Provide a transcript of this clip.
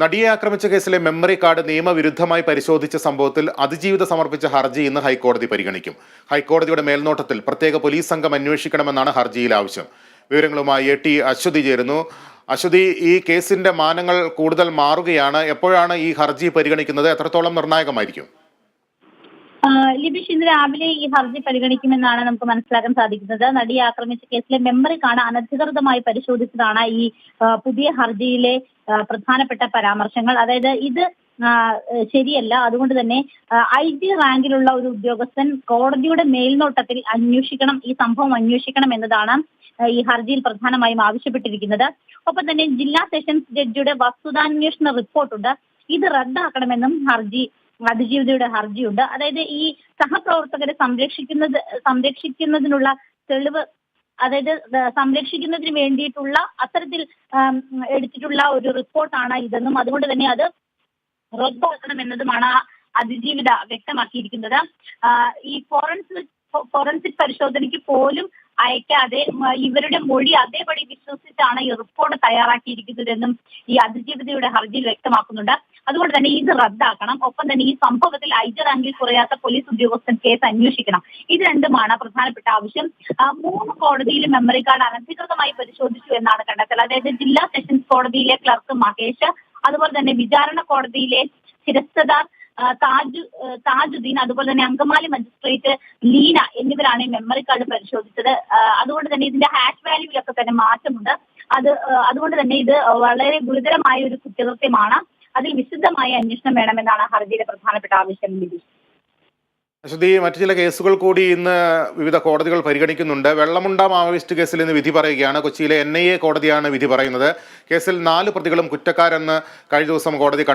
നടിയെ ആക്രമിച്ച കേസിലെ മെമ്മറി കാർഡ് നിയമവിരുദ്ധമായി പരിശോധിച്ച സംഭവത്തിൽ അതിജീവിത സമർപ്പിച്ച ഹർജി ഇന്ന് ഹൈക്കോടതി പരിഗണിക്കും. ഹൈക്കോടതിയുടെ മേൽനോട്ടത്തിൽ പ്രത്യേക പോലീസ് സംഘം അന്വേഷിക്കണമെന്നാണ് ഹർജിയിൽ ആവശ്യം. വിവരങ്ങളുമായി എ ടി അശ്വതി ചേരുന്നു. അശ്വതി ഈ കേസിന്റെ മാനങ്ങൾ കൂടുതൽ മാറുകയാണ്. എപ്പോഴാണ് ഈ ഹർജി പരിഗണിക്കുന്നത്? എത്രത്തോളം നിർണായകമായിരിക്കും? ലിബിഷ് ഇന്ന് രാവിലെ ഈ ഹർജി പരിഗണിക്കുമെന്നാണ് നമുക്ക് മനസ്സിലാക്കാൻ സാധിക്കുന്നത്. നടിയെ ആക്രമിച്ച കേസിലെ മെമ്മറി കാണാൻ അനധികൃതമായി പരിശോധിച്ചതാണ് ഈ പുതിയ ഹർജിയിലെ പ്രധാനപ്പെട്ട പരാമർശങ്ങൾ. അതായത് ഇത് ശരിയല്ല. അതുകൊണ്ട് തന്നെ ഐ ജി റാങ്കിലുള്ള ഒരു ഉദ്യോഗസ്ഥൻ കോടതിയുടെ മേൽനോട്ടത്തിൽ അന്വേഷിക്കണം ഈ സംഭവം അന്വേഷിക്കണം എന്നതാണ് ഈ ഹർജിയിൽ പ്രധാനമായും ആവശ്യപ്പെട്ടിരിക്കുന്നത്. ഒപ്പം തന്നെ ജില്ലാ സെഷൻസ് ജഡ്ജിയുടെ വസ്തുതാന്വേഷണ റിപ്പോർട്ടുണ്ട്. ഇത് റദ്ദാക്കണമെന്നും ഹർജി അതിജീവിതയുടെ ഹർജിയുണ്ട്. അതായത് ഈ സഹപ്രവർത്തകരെ സംരക്ഷിക്കുന്നത് സംരക്ഷിക്കുന്നതിനുള്ള തെളിവ് അതായത് സംരക്ഷിക്കുന്നതിന് വേണ്ടിയിട്ടുള്ള അത്തരത്തിൽ എടുത്തിട്ടുള്ള ഒരു റിപ്പോർട്ടാണ് ഇതെന്നും അതുകൊണ്ട് തന്നെ അത് റദ്ദാക്കണമെന്നതുമാണ് ആ അതിജീവിത വ്യക്തമാക്കിയിരിക്കുന്നത്. ഈ ഫോറൻസിക് ഫോറൻസിക് പരിശോധനയ്ക്ക് പോലും അയക്കാതെ ഇവരുടെ മൊഴി അതേപടി വിശ്വസിച്ചാണ് ഈ റിപ്പോർട്ട് തയ്യാറാക്കിയിരിക്കുന്നതെന്നും ഈ അതിജീവിതയുടെ ഹർജിയിൽ വ്യക്തമാക്കുന്നുണ്ട്. അതുകൊണ്ട് തന്നെ ഇത് റദ്ദാക്കണം. ഒപ്പം തന്നെ ഈ സംഭവത്തിൽ ഐജ റാങ്കിൽ കുറയാത്ത പോലീസ് ഉദ്യോഗസ്ഥൻ കേസ് അന്വേഷിക്കണം. ഇത് രണ്ടുമാണ് പ്രധാനപ്പെട്ട ആവശ്യം. മൂന്ന് കോടതിയിലും മെമ്മറി കാർഡ് അനധികൃതമായി പരിശോധിച്ചു എന്നാണ് കണ്ടെത്തൽ. അതായത് ജില്ലാ സെഷൻസ് കോടതിയിലെ ക്ലർക്ക് മഹേഷ് അതുപോലെ തന്നെ വിചാരണ കോടതിയിലെ ശിരസ്തദാർ താജ് താജു താജുദ്ദീൻ അതുപോലെ തന്നെ അങ്കമാലി മജിസ്ട്രേറ്റ് ലീന എന്നിവരാണ് ഈ മെമ്മറി കാർഡ് പരിശോധിച്ചത്. അതുകൊണ്ട് തന്നെ ഇതിന്റെ ഹാഷ് വാല്യൂവിലൊക്കെ തന്നെ മാറ്റമുണ്ട്. അത് അതുകൊണ്ട് തന്നെ ഇത് വളരെ ഗുരുതരമായ ഒരു കുറ്റകൃത്യമാണ്. അതിൽ വിശദമായ അന്വേഷണം വേണമെന്നാണ് ഹർജിയിലെ പ്രധാനപ്പെട്ട ആവശ്യം ലിബീഷ് അശ്വതി മറ്റു ചില കേസുകൾ കൂടി ഇന്ന് വിവിധ കോടതികൾ പരിഗണിക്കുന്നുണ്ട്. വെള്ളമുണ്ട മാവോയിസ്റ്റ് കേസിൽ ഇന്ന് വിധി പറയുകയാണ്. കൊച്ചിയിലെ എൻ കോടതിയാണ് വിധി പറയുന്നത്. കേസിൽ നാല് പ്രതികളും കുറ്റക്കാരെന്ന് കഴിഞ്ഞ ദിവസം കോടതി